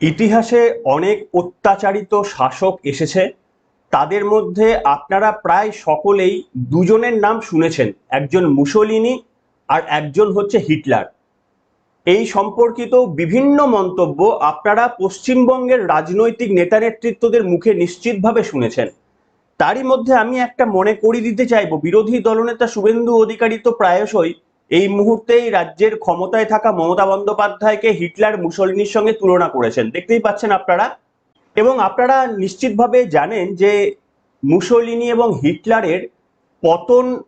ইতিহাসে অনেক অত্যাচারিত শাসক এসেছে। তাদের মধ্যে আপনারা প্রায় সকলেই দুজনের নাম শুনেছেন, একজন মুসোলিনি আর একজন হচ্ছে হিটলার। এই সম্পর্কিত বিভিন্ন মন্তব্য আপনারা পশ্চিমবঙ্গের রাজনৈতিক নেতা নেতৃত্বদের মুখে নিশ্চিতভাবে শুনেছেন। তারই মধ্যে আমি একটা মনে করিয়ে দিতে চাইব, বিরোধী দলনেতা শুভেন্দু অধিকারী তো প্রায়শই এই মুহূর্তেই রাজ্যের ক্ষমতায় থাকা মমতা বন্দ্যোপাধ্যায়কে হিটলার মুসলিনীর সঙ্গে তুলনা করেছেন। দেখতেই পাচ্ছেন আপনারা। এবং আপনারা নিশ্চিতভাবে জানেন যে মুসলিনী এবং হিটলারের পতন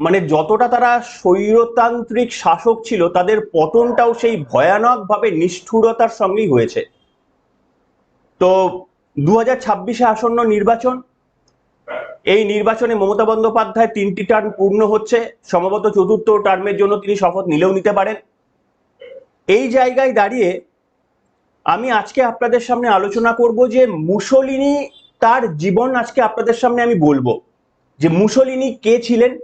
মানে যতটা তারা স্বৈরতান্ত্রিক শাসক ছিল, তাদের পতনটাও সেই ভয়ানকভাবে নিষ্ঠুরতার সঙ্গেই হয়েছে। তো দু হাজার ছাব্বিশে আসন্ন নির্বাচন এই নির্বাচনে মমতা বন্দ্যোপাধ্যায় তিনটি টার্ম পূর্ণ হচ্ছে। সম্ভবত চতুর্থ টার্মের জন্য তিনি শপথ নিলেও নিতে পারেন। এই জায়গায় দাঁড়িয়ে আমি আজকে আপনাদের সামনে আলোচনা করব যে মুসলিনী তার জীবন আজকে আপনাদের সামনে আমি বলব। যে মুসলিনী কে ছিলেন?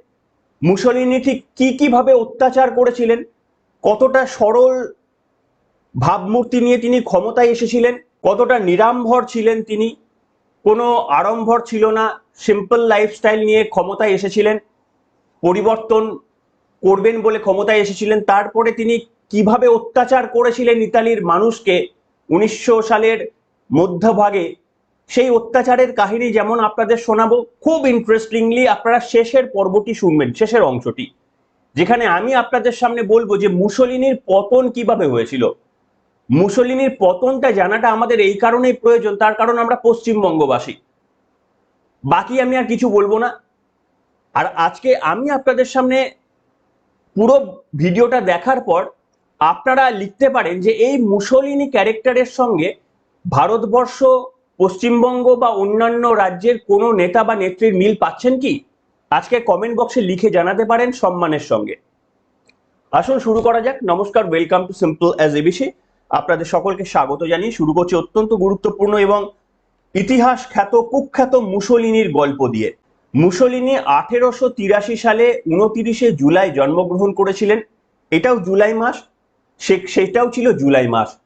মুসলিনী ঠিক কি কীভাবে অত্যাচার করেছিলেন? কতটা সরল ভাবমূর্তি নিয়ে তিনি ক্ষমতায় এসেছিলেন? কতটা নিরাম্ভর ছিলেন তিনি? কোনো আড়ম্বর ছিল না সিম্পল লাইফস্টাইল নিয়ে ক্ষমতায় এসেছিলেন, পরিবর্তন করবেন বলে ক্ষমতায় এসেছিলেন। তারপরে তিনি কীভাবে অত্যাচার করেছিলেন ইতালির মানুষকে উনিশশো সালের মধ্যভাগে, সেই অত্যাচারের কাহিনী যেমন আপনাদের শোনাবো, খুব ইন্টারেস্টিংলি আপনারা শেষের পর্বটি শুনবেন, শেষের অংশটি, যেখানে আমি আপনাদের সামনে বলব যে মুসলিনীর পতন কীভাবে হয়েছিল। মুসলিনীর পতনটা জানাটা আমাদের এই কারণেই প্রয়োজন, তার কারণ আমরা পশ্চিমবঙ্গবাসী। বাকি আমি আর কিছু বলব না। আর আজকে আমি আপনাদের সামনে পুরো ভিডিওটা দেখার পর আপনারা লিখতে পারেন যে এই মুসলিনী ক্যারেক্টারের সঙ্গে ভারতবর্ষ, পশ্চিমবঙ্গ বা অন্যান্য রাজ্যের কোনো নেতা বা নেত্রীর মিল পাচ্ছেন কি? আজকে কমেন্ট বক্সে লিখে জানাতে পারেন সম্মানের সঙ্গে। আসুন শুরু করা যাক। নমস্কার welcome to simple as ABC আপনাদের সকলকে স্বাগত জানিয়ে শুরু করছি অত্যন্ত গুরুত্বপূর্ণ এবং ইতিহাস খ্যাত কুখ্যাত মুসলিনীর গল্প দিয়ে। মুসলিনী আঠেরোশো তিরাশি সালে উনতিরিশে জুলাই জন্মগ্রহণ করেছিলেন। এটাও জুলাই মাস। সে, সেটাও ছিল জুলাই মাস।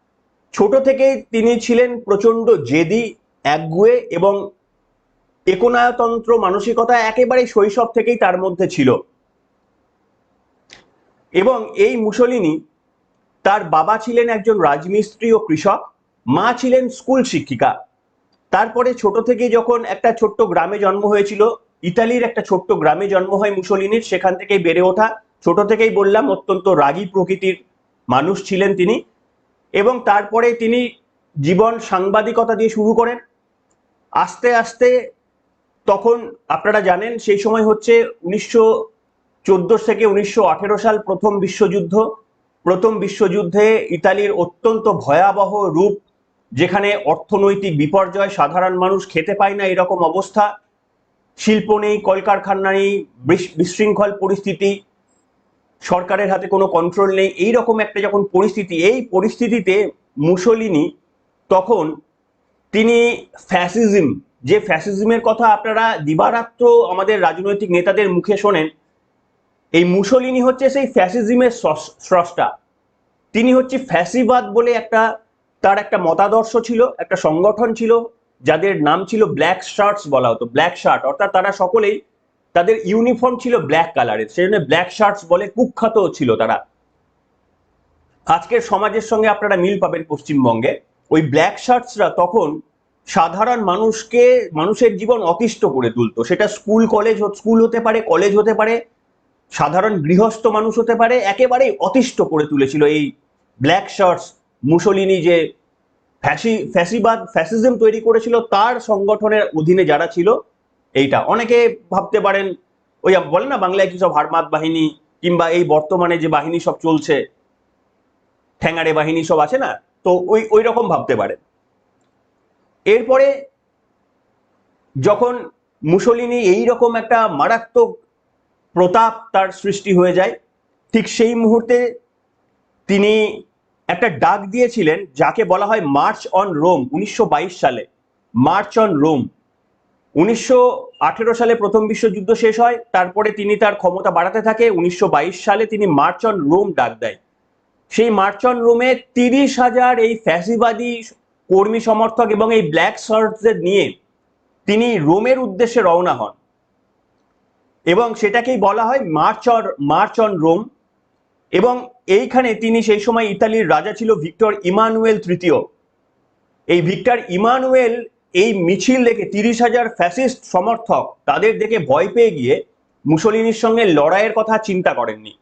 ছোট থেকেই তিনি ছিলেন প্রচণ্ড জেদি, একগুয়ে এবং একনায়তন্ত্র মানসিকতা একেবারে শৈশব থেকেই তার মধ্যে ছিল। এবং এই মুসলিনী তার বাবা ছিলেন একজন রাজমিস্ত্রি ও কৃষক, মা ছিলেন স্কুল শিক্ষিকা। তারপরে ছোট থেকে যখন একটা ছোট্ট গ্রামে জন্ম হয়েছিল, ইতালির একটা ছোট্ট গ্রামে জন্ম হয় মুসলিনীর, সেখান থেকেই বেড়ে ওঠা। ছোট থেকেই বললাম, অত্যন্ত রাগী প্রকৃতির মানুষ ছিলেন তিনি এবং তারপরে তিনি জীবন সাংবাদিকতা দিয়ে শুরু করেন। আস্তে আস্তে তখন আপনারা জানেন, সেই সময় হচ্ছে উনিশশো চোদ্দ থেকে উনিশশো আঠেরো সাল প্রথম বিশ্বযুদ্ধ। প্রথম বিশ্বযুদ্ধে ইতালির অত্যন্ত ভয়াবহ রূপ, যেখানে অর্থনৈতিক বিপর্যয় সাধারণ মানুষ খেতে পায় না এরকম অবস্থা, শিল্প নেই, কলকারখানা নেই, বিশ- বিশৃঙ্খল পরিস্থিতি, সরকারের হাতে কোনো কন্ট্রোল নেই এই রকম একটা যখন পরিস্থিতি, এই পরিস্থিতিতে মুসলিনী তখন তিনি ফ্যাসিজম যে ফ্যাসিজমের কথা আপনারা দিবারাত্র আমাদের রাজনৈতিক নেতাদের মুখে শোনেন এই মুসলিনী হচ্ছে সেই ফ্যাসিজমের স্রষ্টা। তিনি হচ্ছে ফ্যাসিবাদ বলে একটা, তার একটা মতাদর্শ ছিল, একটা সংগঠন ছিল, যাদের নাম ছিল ব্ল্যাক শার্টস বলা হতো, ব্ল্যাক শার্ট। অর্থাৎ তারা সকলেই তাদের ইউনিফর্ম ছিল ব্ল্যাক কালারের, সেই জন্য ব্ল্যাক শার্টস বলে কুখ্যাত ছিল তারা। আজকের সমাজের সঙ্গে আপনারা মিল পাবেন পশ্চিমবঙ্গে। ওই ব্ল্যাক শার্টসরা তখন সাধারণ মানুষকে, মানুষের জীবন অতিষ্ঠ করে তুলতো। সেটা স্কুল, কলেজ, স্কুল হতে পারে, কলেজ হতে পারে সাধারণ গৃহস্থ মানুষ হতে পারে, একেবারেই অতিষ্ঠ করে তুলেছিল এই ব্ল্যাক শার্টস মুসলিনী যে ফ্যাসি, ফ্যাসিবাদ, ফ্যাসিজম তৈরি করেছিল, তার সংগঠনের অধীনে যারা ছিল, এইটা। অনেকে ভাবতে পারেন, ওই বলে না বাংলায় কি সব হারমাত বাহিনী কিংবা এই বর্তমানে যে বাহিনী সব চলছে, ঠ্যাঙাড়ে বাহিনী সব আছে না? তো ওই ওই রকম ভাবতে পারেন। এরপরে যখন মুসলিনী এই রকম একটা মারাত্মক প্রতাপ তার সৃষ্টি হয়ে যায়। ঠিক সেই মুহূর্তে তিনি একটা ডাক দিয়েছিলেন যাকে বলা হয় মার্চ অন রোম, উনিশশো বাইশ সালে। March on Rome. উনিশশো আঠেরো সালে প্রথম বিশ্বযুদ্ধ শেষ হয়, তারপরে তিনি তার ক্ষমতা বাড়াতে থাকে। উনিশশো বাইশ সালে তিনি মার্চ অন রোম ডাক দেয়। সেই মার্চ অন রোমে তিরিশ হাজার এই ফ্যাসিবাদী কর্মী সমর্থক এবং এই ব্ল্যাক শার্টসদের নিয়ে তিনি রোমের উদ্দেশ্যে রওনা হন। এবং সেটাকেই বলা হয় March or, March on Rome. এবং এইখানে তিনি সেই সময় ইতালির রাজা ছিল ভিক্টর ইমানুয়েল তৃতীয়। এই ভিক্টর ইমানুয়েল এই মিছিল দেখে তিরিশ হাজার ফ্যাসিস্ট সমর্থক তাদের দেখে ভয় পেয়ে গিয়ে মুসলিনির সঙ্গে লড়াইয়ের কথা চিন্তা করেননি।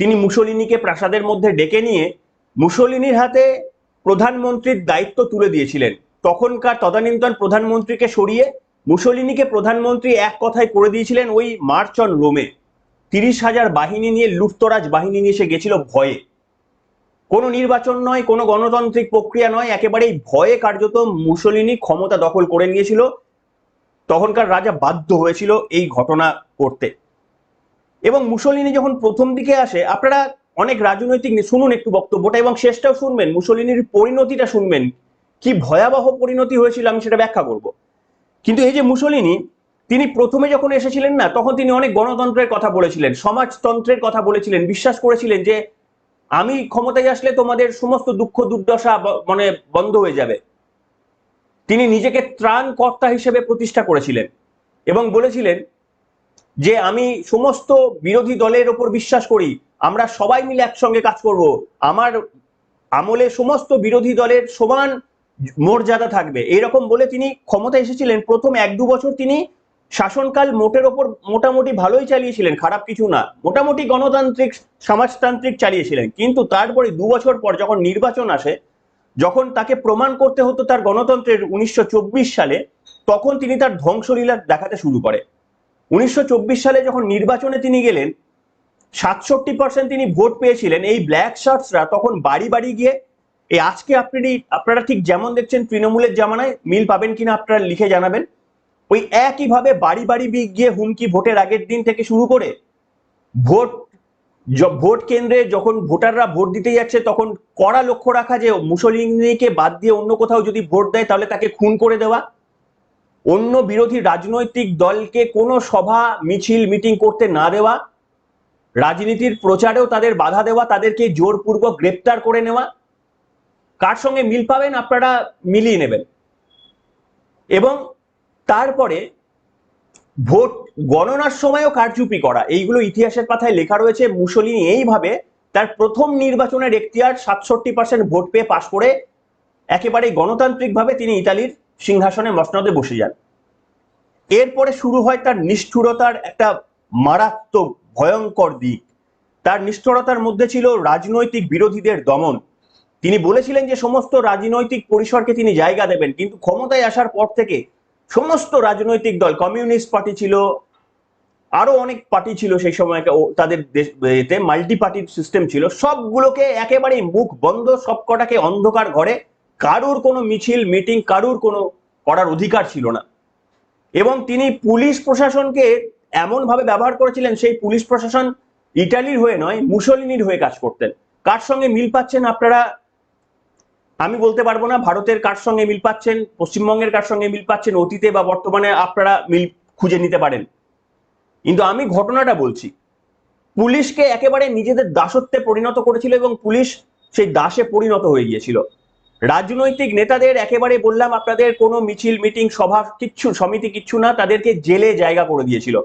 তিনি মুসলিনিকে প্রাসাদের মধ্যে ডেকে নিয়ে মুসলিনির হাতে প্রধানমন্ত্রীর দায়িত্ব তুলে দিয়েছিলেন। তখনকার তদানীন্তন প্রধানমন্ত্রীকে সরিয়ে মুসলিনিকে প্রধানমন্ত্রী এক কথায় করে দিয়েছিলেন ওই মার্চ অন রোমে। তিরিশ হাজার বাহিনী নিয়ে লুটতরাজ বাহিনী নিয়ে সে গেছিল ভয়ে। কোনো নির্বাচন নয়, কোনো গণতান্ত্রিক প্রক্রিয়া নয়, একেবারেই ভয়ে কার্যত মুসলিনি ক্ষমতা দখল করে নিয়েছিল। তখনকার রাজা বাধ্য হয়েছিল এই ঘটনা করতে। এবং মুসলিনি যখন প্রথম দিকে আসে, আপনারা অনেক রাজনৈতিক শুনুন একটু বক্তব্যটা এবং শেষটাও শুনবেন, মুসলিনির পরিণতিটা শুনবেন। কি ভয়াবহ পরিণতি হয়েছিল আমি সেটা ব্যাখ্যা করব। কিন্তু এই যে মুসলিনি, তিনি প্রথমে যখন এসেছিলেন না, তখন তিনি অনেক গণতন্ত্রের কথা বলেছিলেন, সমাজতন্ত্রের কথা বলেছিলেন, বিশ্বাস করেছিলেন যে আমি ক্ষমতায় আসলে তোমাদের সমস্ত দুঃখ, দুর্দশা মানে বন্ধ হয়ে যাবে। তিনি নিজেকে ত্রাণকর্তা হিসেবে প্রতিষ্ঠা করেছিলেন এবং বলেছিলেন যে আমি সমস্ত বিরোধী দলের ওপর বিশ্বাস করি, আমরা সবাই মিলে একসঙ্গে কাজ করব। আমার আমলে সমস্ত বিরোধী দলের সমান মর্যাদা থাকবে। এরকম বলে তিনি ক্ষমতা এসেছিলেন। প্রথম এক দু বছর তিনি শাসনকাল মোটের ওপর মোটামুটি ভালোই চালিয়েছিলেন, খারাপ কিছু না। মোটামুটি গণতান্ত্রিক, সমাজতান্ত্রিক চালিয়েছিলেন। কিন্তু তারপরে দু বছর পর যখন নির্বাচন আসে, যখন তাকে প্রমাণ করতে হতো তার গণতন্ত্রের উনিশশো চব্বিশ সালে, তখন তিনি তার ধ্বংসলীলা দেখাতে শুরু করে। উনিশশো চব্বিশ সালে যখন নির্বাচনে তিনি গেলেন, সাতষট্টি পার্সেন্ট তিনি ভোট পেয়েছিলেন। এই ব্ল্যাক শার্টসরা তখন বাড়ি বাড়ি গিয়ে এই আজকে আপনি আপনারা ঠিক যেমন দেখছেন তৃণমূলের জামানায় মিল পাবেন কিনা আপনারা লিখে জানাবেন। ওই একইভাবে বাড়ি বাড়ি গিয়ে হুমকি ভোটের আগের দিন থেকে শুরু করে ভোট ভোট কেন্দ্রে যখন ভোটাররা ভোট দিতে যাচ্ছে, তখন কড়া লক্ষ্য রাখা যে মুসলিমকে বাদ দিয়ে অন্য কোথাও যদি ভোট দেয়, তাহলে তাকে খুন করে দেওয়া। অন্য বিরোধী রাজনৈতিক দলকে কোনো সভা, মিছিল, মিটিং করতে না দেওয়া। রাজনীতির প্রচারেও তাদের বাধা দেওয়া, তাদেরকে জোরপূর্বক গ্রেপ্তার করে নেওয়া। কার সঙ্গে মিল পাবেন আপনারা মিলিয়ে নেবেন। এবং তারপরে ভোট গণনার সময়ও কারচুপি করা, এইগুলো ইতিহাসের পাতায় লেখা রয়েছে। মুসলিনি এইভাবে তার প্রথম নির্বাচনের এখতিয়ার সাতষট্টি পার্সেন্ট ভোট পেয়ে পাশ করে একেবারে গণতান্ত্রিকভাবে তিনি ইতালির সিংহাসনে মসনদে বসে যান। এরপরে শুরু হয় তার নিষ্ঠুরতার একটা মারাত্মক, ভয়ঙ্কর দিক। তার নিষ্ঠুরতার মধ্যে ছিল রাজনৈতিক বিরোধীদের দমন। তিনি বলেছিলেন যে সমস্ত রাজনৈতিক পরিসরকে তিনি জায়গা দেবেন, কিন্তু ক্ষমতায় আসার পর থেকে সমস্ত রাজনৈতিক দল, কমিউনিস্ট পার্টি ছিল, আরও অনেক পার্টি ছিল সেই সময় তাদের দেশ মাল্টি পার্টির সিস্টেম ছিল, সবগুলোকে একেবারেই মুখ বন্ধ সব কটাকে অন্ধকার ঘরে, কারুর কোনো মিছিল মিটিং কারুর কোনো করার অধিকার ছিল না। এবং তিনি পুলিশ প্রশাসনকে এমন ভাবে ব্যবহার করেছিলেন, সেই পুলিশ প্রশাসন ইটালির হয়ে নয়, মুসলিনির হয়ে কাজ করতেন। কার সঙ্গে মিল পাচ্ছেন আপনারা আমি বলতে পারব না, ভারতের কার সঙ্গে মিল পাচ্ছেন, পশ্চিমবঙ্গের কার সঙ্গে মিল পাচ্ছেন, অতীতে বা বর্তমানে আপনারা মিল খুঁজে নিতে পারেন। কিন্তু আমি ঘটনাটা বলছি, পুলিশকে একেবারে নিজেদের দাসত্বে পরিণত করেছিল এবং পুলিশ সেই দাসে পরিণত হয়ে গিয়েছিল। রাজনৈতিক নেতাদের একেবারে বললাম, আপনাদের কোনো মিছিল, মিটিং, সভা, কিচ্ছু, সমিতি কিচ্ছু না, তাদেরকে জেলে জায়গা করে দিয়েছিল।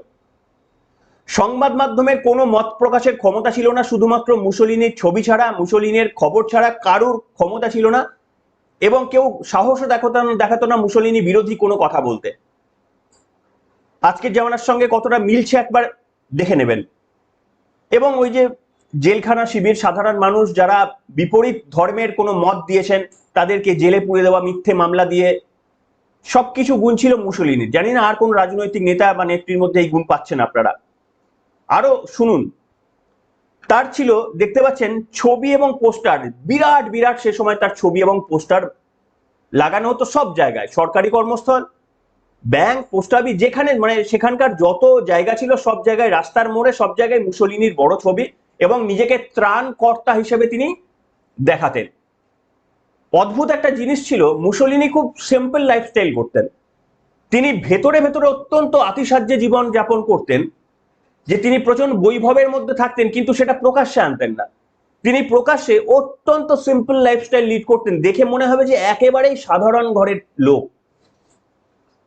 সংবাদ মাধ্যমের কোনো মত প্রকাশের ক্ষমতা ছিল না, শুধুমাত্র মুসলিনের ছবি ছাড়া, মুসলিনের খবর ছাড়া কারুর ক্ষমতা ছিল না এবং কেউ সাহসও দেখাতো দেখাতো না মুসলিনী বিরোধী কোনো কথা বলতে। আজকের জামানার সঙ্গে কতটা মিলছে একবার দেখে নেবেন। এবং ওই যে জেলখানা শিবির, সাধারণ মানুষ যারা বিপরীত ধর্মের কোনো মত দিয়েছেন, তাদেরকে জেলে পুড়ে দেওয়া, মিথ্যে মামলা দিয়ে সবকিছু গুণ ছিল মুসলিনের। জানি না আর কোন রাজনৈতিক নেতা বা নেত্রীর মধ্যে এই গুণ পাচ্ছেন আপনারা। আরও শুনুন। তার ছিল, দেখতে পাচ্ছেন, ছবি এবং পোস্টার। বিরাট বিরাট সে সময় তার ছবি এবং পোস্টার লাগানো হতো সব জায়গায়। সরকারি কর্মস্থল, ব্যাংক, পোস্ট অফিস, যেখানে মানে সেখানকার যত জায়গা ছিল সব জায়গায়, রাস্তার মোড়ে সব জায়গায় মুসলিনীর বড় ছবি এবং নিজেকে ত্রাণকর্তা হিসেবে তিনি দেখাতেন। অদ্ভুত একটা জিনিস ছিল, মুসলিনী খুব সিম্পল লাইফস্টাইল করতেন। তিনি ভেতরে ভেতরে অত্যন্ত আতিসাহ্যে জীবন যাপন করতেন। যে তিনি প্রচণ্ড বৈভবের মধ্যে থাকতেন, কিন্তু সেটা প্রকাশ্যে আনতেন না। তিনি প্রকাশ্যে অত্যন্ত সিম্পল লাইফস্টাইল লিড করতেন, দেখে মনে হবে যে একেবারেই সাধারণ ঘরের লোক।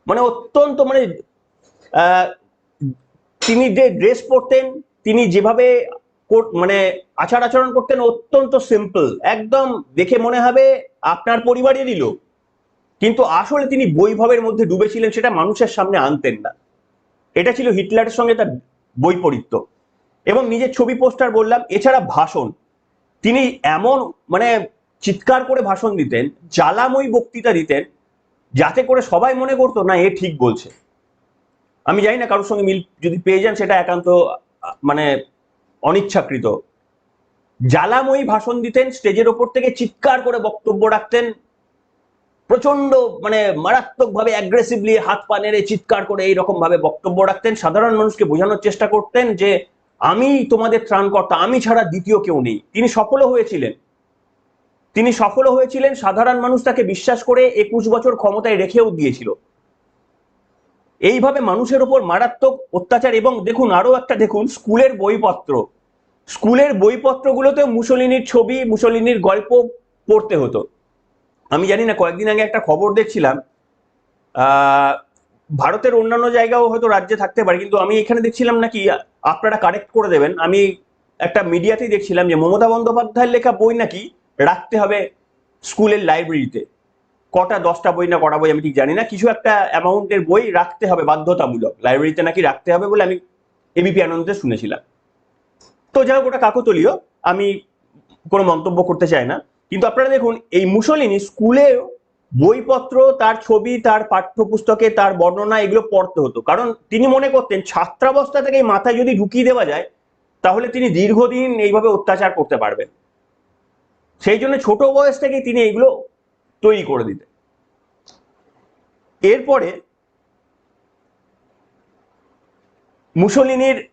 মানে অত্যন্ত মানে তিনি যে ড্রেস পরতেন, তিনি যেভাবে মানে আচার আচরণ করতেন, অত্যন্ত সিম্পল একদম দেখে মনে হবে আপনার পরিবারেরই লোক। কিন্তু আসলে তিনি বৈভবের মধ্যে ডুবেছিলেন, সেটা মানুষের সামনে আনতেন না। এটা ছিল হিটলারের সঙ্গে তার বৈপরীত্য। এবং নিজের ছবি পোস্টার বললাম, এছাড়া ভাষণ। তিনি এমন মানে চিৎকার করে ভাষণ দিতেন, জ্বালাময়ী বক্তৃতা দিতেন, যাতে করে সবাই মনে করতো, না, এ ঠিক বলছে। আমি জানি না কারোর সঙ্গে মিল যদি পেয়ে যান, সেটা একান্ত মানে অনিচ্ছাকৃত। জ্বালাময়ী ভাষণ দিতেন, স্টেজের ওপর থেকে চিৎকার করে বক্তব্য রাখতেন প্রচণ্ড মানে মারাত্মকভাবে অ্যাগ্রেসিভলি হাত পা নেড়ে চিৎকার করে এইরকম ভাবে বক্তব্য রাখতেন। সাধারণ মানুষকে বোঝানোর চেষ্টা করতেন যে, আমি তোমাদের ত্রাণকর্তা, আমি ছাড়া দ্বিতীয় কেউ নেই। তিনি সফলও হয়েছিলেন। তিনি সফল হয়েছিলেন। সাধারণ মানুষ তাকে বিশ্বাস করে একুশ বছর ক্ষমতায় রেখেও দিয়েছিল। এইভাবে মানুষের উপর মারাত্মক অত্যাচার এবং দেখুন আরও একটা দেখুন, স্কুলের বইপত্র। স্কুলের বইপত্রগুলোতে মুসলিনীর ছবি, মুসলিনীর গল্প পড়তে হতো। আমি জানি না, কয়েকদিন আগে একটা খবর দেখছিলাম ভারতের অন্যান্য জায়গাও হয়তো রাজ্যে থাকতে পারে, কিন্তু আমি এখানে দেখছিলাম নাকি আপনারা কারেক্ট করে দেবেন। আমি একটা মিডিয়াতেই দেখছিলাম যে মমতা বন্দ্যোপাধ্যায়ের লেখা বই নাকি রাখতে হবে স্কুলের লাইব্রেরিতে কটা, দশটা বই না কটা বই আমি ঠিক জানি না, কিছু একটা অ্যামাউন্টের বই রাখতে হবে বাধ্যতামূলক। লাইব্রেরিতে নাকি রাখতে হবে বলে আমি এবিপি আনন্দে শুনেছিলাম। তো যাই হোক, ওটা কাকতলীয়, আমি কোনো মন্তব্য করতে চাই না। কিন্তু আপনারা দেখুন, এই মুসলিনী স্কুলে বইপত্র, তার ছবি, তার পাঠ্যপুস্তকে, তার বর্ণনা, এগুলো পড়তে হতো। কারণ তিনি মনে করতেন, ছাত্রাবস্থা থেকে মাথায় যদি ঢুকিয়ে দেওয়া যায়, তাহলে তিনি দীর্ঘদিন এইভাবে অত্যাচার করতে পারবেন। সেই জন্য ছোট বয়স থেকেই তিনি এগুলো তৈরি করে দিতেন। এরপরে মুসলিনীর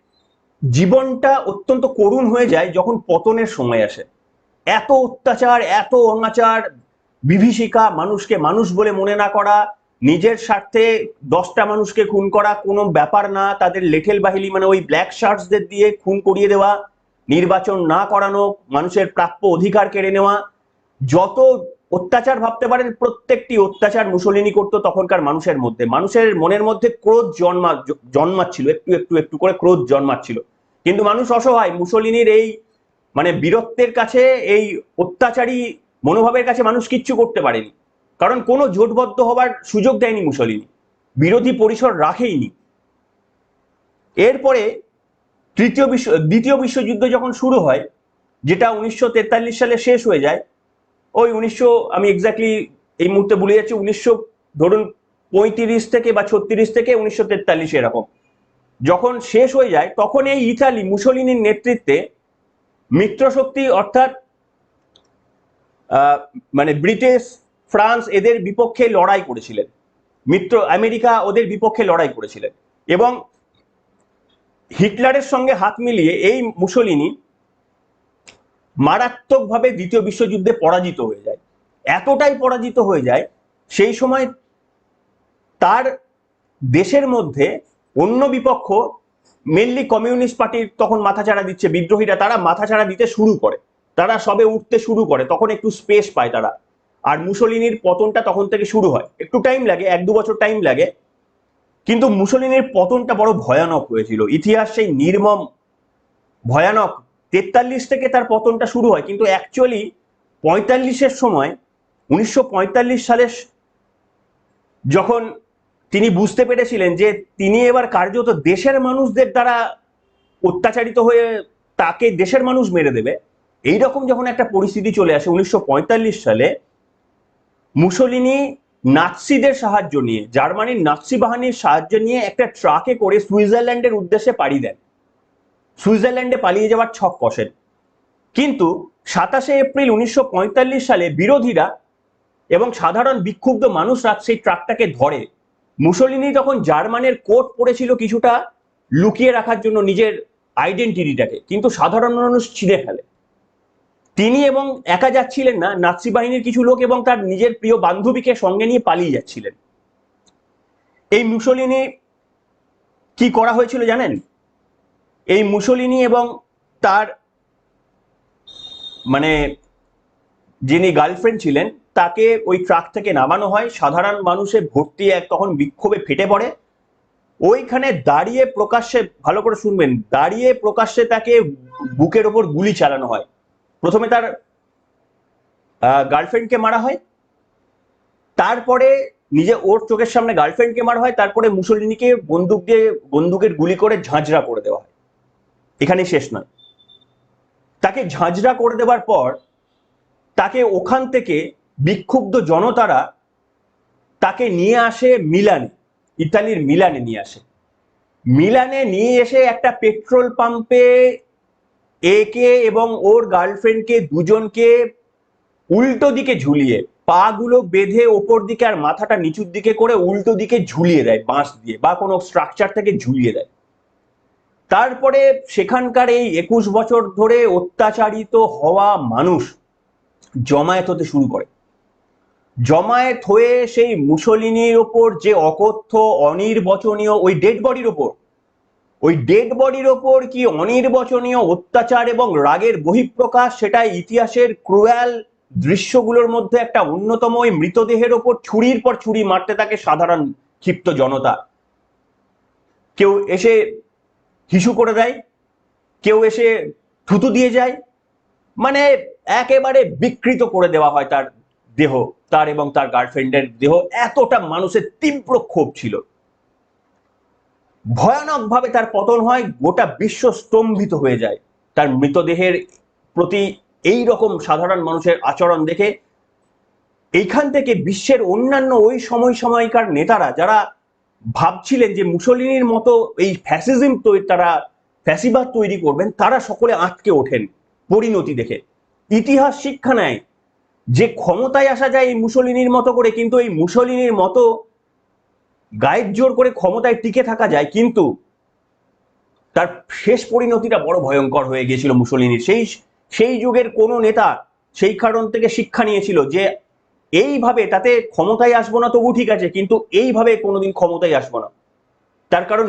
জীবনটা অত্যন্ত করুণ হয়ে যায় যখন পতনের সময় আসে। এত অত্যাচার, এত অনাচার, বিভীষিকা মানুষকে মানুষ বলে মনে না করা, নিজের স্বার্থে দশটা মানুষকে খুন করা কোনো ব্যাপার না, তাদের লেঠেল বাহিনী মানে ওই ব্ল্যাক শার্টসদের দিয়ে খুন করিয়ে দেওয়া, নির্বাচন না করানো, মানুষের প্রাপ্য অধিকার কেড়ে নেওয়া, যত অত্যাচার ভাবতে পারেন, প্রত্যেকটি অত্যাচার মুসলিনী করতো তখনকার মানুষের মধ্যে। মানুষের মনের মধ্যে ক্রোধ জন্মা জন্মাচ্ছিল, একটু একটু একটু করে ক্রোধ জন্মাচ্ছিল। কিন্তু মানুষ অসহায়, মুসলিনীর এই মানে বীরত্বের কাছে, এই অত্যাচারী মনোভাবের কাছে মানুষ কিচ্ছু করতে পারেনি। কারণ কোনো জোটবদ্ধ হবার সুযোগ দেয়নি মুসলিনী বিরোধী পরিসর রাখেইনি। এরপরে তৃতীয় বিশ্ব, দ্বিতীয় বিশ্বযুদ্ধ যখন শুরু হয়, যেটা উনিশশো তেতাল্লিশ সালে শেষ হয়ে যায়, ওই উনিশশো, আমি এক্স্যাক্টলি এই মুহূর্তে ভুলে যাচ্ছি, উনিশশো ধরুন পঁয়ত্রিশ থেকে বা ছত্রিশ থেকে উনিশশো তেতাল্লিশ এরকম। যখন শেষ হয়ে যায়, তখন এই ইতালি মুসলিনীর নেতৃত্বে মিত্রশক্তি অর্থাৎ মানে ব্রিটিশ, ফ্রান্স এদের বিপক্ষে লড়াই করেছিলেন। মিত্র, আমেরিকা ওদের বিপক্ষে লড়াই করেছিলেন। এবং হিটলারের সঙ্গে হাত মিলিয়ে এই মুসলিনী মারাত্মকভাবে দ্বিতীয় বিশ্বযুদ্ধে পরাজিত হয়ে যায়। এতটাই পরাজিত হয়ে যায়, সেই সময় তার দেশের মধ্যে অন্য বিপক্ষ মেনলি কমিউনিস্ট পার্টির তখন মাথাচাড়া দিচ্ছে বিদ্রোহীরা, তারা মাথাচাড়া দিতে শুরু করে। তারা সবে উঠতে শুরু করে, তখন একটু স্পেস পায় তারা। আর মুসলিনীর পতনটা তখন থেকে শুরু হয়। একটু টাইম লাগে, এক দু বছর টাইম লাগে। কিন্তু মুসলিনীর পতনটা বড় ভয়ানক হয়েছিল। ইতিহাস সেই নির্মম, ভয়ানক। তেতাল্লিশ থেকে তার পতনটা শুরু হয়, কিন্তু অ্যাকচুয়ালি পঁয়তাল্লিশের সময়, উনিশশো সালে যখন তিনি বুঝতে পেরেছিলেন যে তিনি এবার কার্যত দেশের মানুষদের দ্বারা অত্যাচারিত হয়ে তাকে দেশের মানুষ মেরে দেবে। এই রকম যখন একটা পরিস্থিতি চলে আসে উনিশশো পঁয়তাল্লিশ সালে, মুসলিনী নাৎসিদের সাহায্য নিয়ে, জার্মানির নাৎসি বাহিনীর সাহায্য নিয়ে একটা ট্রাকে করে সুইজারল্যান্ডের উদ্দেশ্যে পাড়ি দেন। সুইজারল্যান্ডে পালিয়ে যাওয়ার ছক কষেন। কিন্তু সাতাশে এপ্রিল উনিশশো পঁয়তাল্লিশ সালে বিরোধীরা এবং সাধারণ বিক্ষুব্ধ মানুষরা সেই ট্রাকটাকে ধরে। মুসলিনী তখন জার্মানের কোট পড়েছিল কিছুটা লুকিয়ে রাখার জন্য নিজের আইডেন্টিটিটাকে কিন্তু সাধারণ মানুষ ছিঁড়ে ফেলে। তিনি এবং একা যাচ্ছিলেন না, নাৎসি বাহিনীর কিছু লোক এবং তার নিজের প্রিয় বান্ধবীকে সঙ্গে নিয়ে পালিয়ে যাচ্ছিলেন। এই মুসলিনী কি করা হয়েছিল জানেন? এই মুসলিনী এবং তার মানে যিনি গার্লফ্রেন্ড ছিলেন তাকে ওই ট্রাক থেকে নামানো হয়। সাধারণ মানুষে ভর্তি এক তখন বিক্ষোভে ফেটে পড়ে। ওইখানে দাঁড়িয়ে প্রকাশ্যে, ভালো করে শুনবেন, দাঁড়িয়ে প্রকাশ্যে তাকে বুকের ওপর গুলি চালানো হয়। প্রথমে তার গার্লফ্রেন্ডকে মারা হয়। তারপরে নিজে ওর চোখের সামনে গার্লফ্রেন্ডকে মারা হয়। তারপরে মুসলিনীকে বন্দুক দিয়ে, বন্দুকের গুলি করে ঝাঁঝরা করে দেওয়া হয়। এখানে শেষ নয়। তাকে ঝাঁঝরা করে দেওয়ার পর তাকে ওখান থেকে বিক্ষুব্ধ জনতারা তাকে নিয়ে আসে মিলানে, ইতালির মিলানে নিয়ে আসে। মিলানে নিয়ে এসে একটা পেট্রোল পাম্পে একে এবং ওর গার্লফ্রেন্ডকে দুজনকে উল্টো দিকে ঝুলিয়ে পা গুলো বেঁধে ওপর দিকে আর মাথাটা নিচুর দিকে করে উল্টো দিকে ঝুলিয়ে দেয়, বাঁশ দিয়ে বা কোনো স্ট্রাকচার থেকে ঝুলিয়ে দেয়। তারপরে সেখানকার এই একুশ বছর ধরে অত্যাচারিত হওয়া মানুষ জমায়েত হতে শুরু করে। জমায়েত হয়ে সেই মুসলিনীর ওপর যে অকথ্য, অনির্বচনীয়, ওই ডেড বডির ওপর, ওই ডেড বডির ওপর কি অনির্বচনীয় অত্যাচার এবং রাগের বহিঃপ্রকাশ সেটা ইতিহাসের ক্রুয়াল দৃশ্যগুলোর মধ্যে একটা অন্যতম ওই মৃতদেহের ওপর ছুরির পর ছুরি মারতে থাকে সাধারণ ক্ষিপ্ত জনতা। কেউ এসে হিসু করে দেয়, কেউ এসে থুতু দিয়ে যায় মানে একেবারে বিকৃত করে দেওয়া হয় তার দেহ। তার এবং তার গার্লফ্রেন্ডের দেহ এতটা মানুষের তীব্র ক্ষোভ ছিল। ভয়ানকভাবে তার পতন হয়, গোটা বিশ্ব স্তম্ভিত হয়ে যায়। তার মৃতদেহের প্রতি এই রকম সাধারণ মানুষের আচরণ দেখে এইখান থেকে বিশ্বের অন্যান্য ওই সময় সময়কার নেতারা, যারা ভাবছিলেন যে মুসলিনীর মতো এই ফ্যাসিজম তৈরি তারা ফ্যাসিবাদ তৈরি করবেন, তারা সকলে আটকে ওঠেন পরিণতি দেখে। ইতিহাস শিক্ষা নেয় যে ক্ষমতায় আসা যায় এই মুসলিনীর মতো করে, কিন্তু এই মুসলিনীর মতো গায়ের জোর করে ক্ষমতায় টিকে থাকা যায়, কিন্তু তার শেষ পরিণতিটা বড় ভয়ঙ্কর হয়ে গিয়েছিল মুসলিনীর। সেই সেই যুগের কোনো নেতা সেই কারণ থেকে শিক্ষা নিয়েছিল যে এইভাবে তাতে ক্ষমতায় আসব না, তবু ঠিক আছে, কিন্তু এইভাবে কোনোদিন ক্ষমতায় আসব না। তার কারণ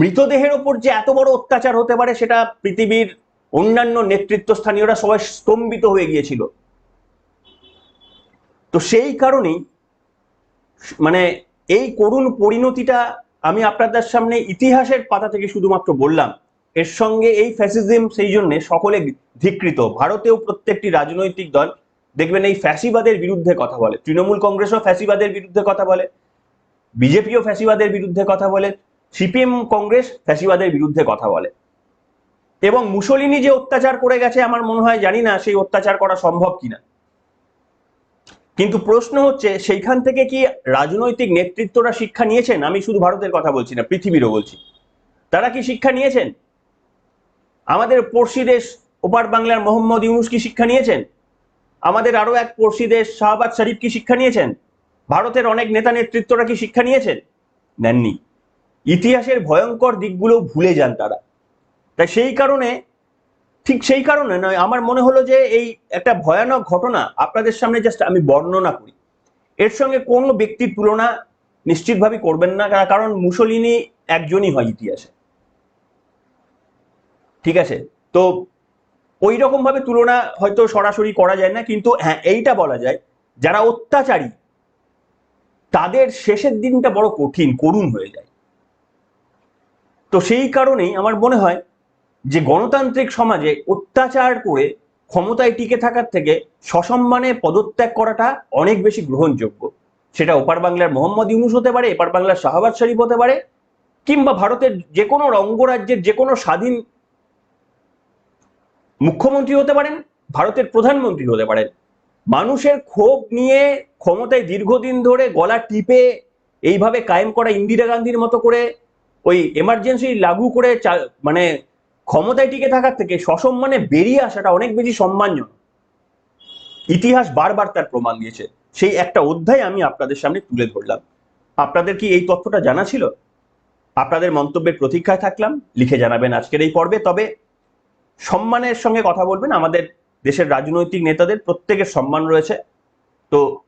মৃতদেহের ওপর যে এত বড় অত্যাচার হতে পারে, সেটা পৃথিবীর অন্যান্য নেতৃত্ব স্থানীয়রা সবাই স্তম্ভিত হয়ে গিয়েছিল। তো সেই কারণেই মানে এই করুণ পরিণতিটা আমি আপনাদের সামনে ইতিহাসের পাতা থেকে শুধুমাত্র বললাম। এর সঙ্গে এই ফ্যাসিজম সেই জন্য সকলে ধিকৃত। ভারতেও প্রত্যেকটি রাজনৈতিক দল, দেখবেন এই ফ্যাসিবাদের বিরুদ্ধে কথা বলে। তৃণমূল কংগ্রেসও ফ্যাসিবাদের বিরুদ্ধে কথা বলে। বিজেপিও ফ্যাসিবাদের বিরুদ্ধে কথা বলে। সিপিএম কংগ্রেস ফ্যাসিবাদের বিরুদ্ধে কথা বলে। এবং মুসলিনী যে অত্যাচার করে গেছে, আমার মনে হয় জানি না সেই অত্যাচার করা সম্ভব কিনা। কিন্তু প্রশ্ন হচ্ছে, সেইখান থেকে কি রাজনৈতিক নেতৃত্বরা শিক্ষা নিয়েছেন? আমি শুধু ভারতের কথা বলছি না, পৃথিবীরও বলছি। তারা কি শিক্ষা নিয়েছেন? আমাদের পড়শি দেশ ওপার বাংলার মোহাম্মদ ইউনুস কি শিক্ষা নিয়েছেন? আমাদের আরও এক পড়শি দেশ শাহবাজ শরীফ কি শিক্ষা নিয়েছেন? ভারতের অনেক নেতা নেতৃত্বরা কি শিক্ষা নিয়েছেন? নেননি। ইতিহাসের ভয়ঙ্কর দিকগুলো ভুলে যান তারা। তাই সেই কারণে ঠিক সেই কারণে নয়, আমার মনে হলো যে এই একটা ভয়ানক ঘটনা আপনাদের সামনে জাস্ট আমি বর্ণনা করি। এর সঙ্গে কোনো ব্যক্তির তুলনা নিশ্চিতভাবে করবেন না কারণ মুসলিনী একজনই হয় ইতিহাসে। ঠিক আছে? তো ওই রকম ভাবে তুলনা হয়তো সরাসরি করা যায় না, কিন্তু হ্যাঁ এইটা বলা যায়, যারা অত্যাচারী, তাদের শেষের দিনটা বড় কঠিন, করুণ হয়ে যায়। তো সেই কারণেই আমার মনে হয় যে গণতান্ত্রিক সমাজে অত্যাচার করে ক্ষমতায় টিকে থাকার থেকে সসম্মানে পদত্যাগ করাটা অনেক বেশি গ্রহণযোগ্য। সেটা ওপার বাংলার মোহাম্মদ ইউনুস হতে পারে, এপার বাংলার শাহবাজ শরীফ হতে পারে, কিংবা ভারতের যে কোনো অঙ্গরাজ্যের যে কোনো স্বাধীন মুখ্যমন্ত্রী হতে পারেন, ভারতের প্রধানমন্ত্রী হতে পারেন। মানুষের ক্ষোভ নিয়ে ক্ষমতায় দীর্ঘদিন ধরে গলা টিপে এইভাবে কায়েম করা ইন্দিরা গান্ধীর মতো করে ওই এমার্জেন্সি লাগু করে মানে ক্ষমতায় টিকে থাকার থেকে সসম্মানে বেরিয়ে আসাটা অনেক বেশি সম্মানজনক। ইতিহাস বারবার তার প্রমাণ দিয়েছে। সেই একটা অধ্যায় আমি আপনাদের সামনে তুলে ধরলাম। আপনাদের কি এই তথ্যটা জানা ছিল? আপনাদের মন্তব্যের প্রতীক্ষায় থাকলাম। লিখে জানাবেন আজকের এই পর্বে। তবে সম্মানের সঙ্গে কথা বলবেন আমাদের দেশের রাজনৈতিক নেতাদের। প্রত্যেকের সম্মান রয়েছে। তো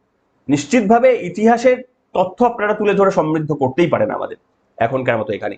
নিশ্চিতভাবে ইতিহাসের তথ্য আপনারা তুলে ধরে সমৃদ্ধ করতেই পারেন আমাদের। এখনকার মতো এখানে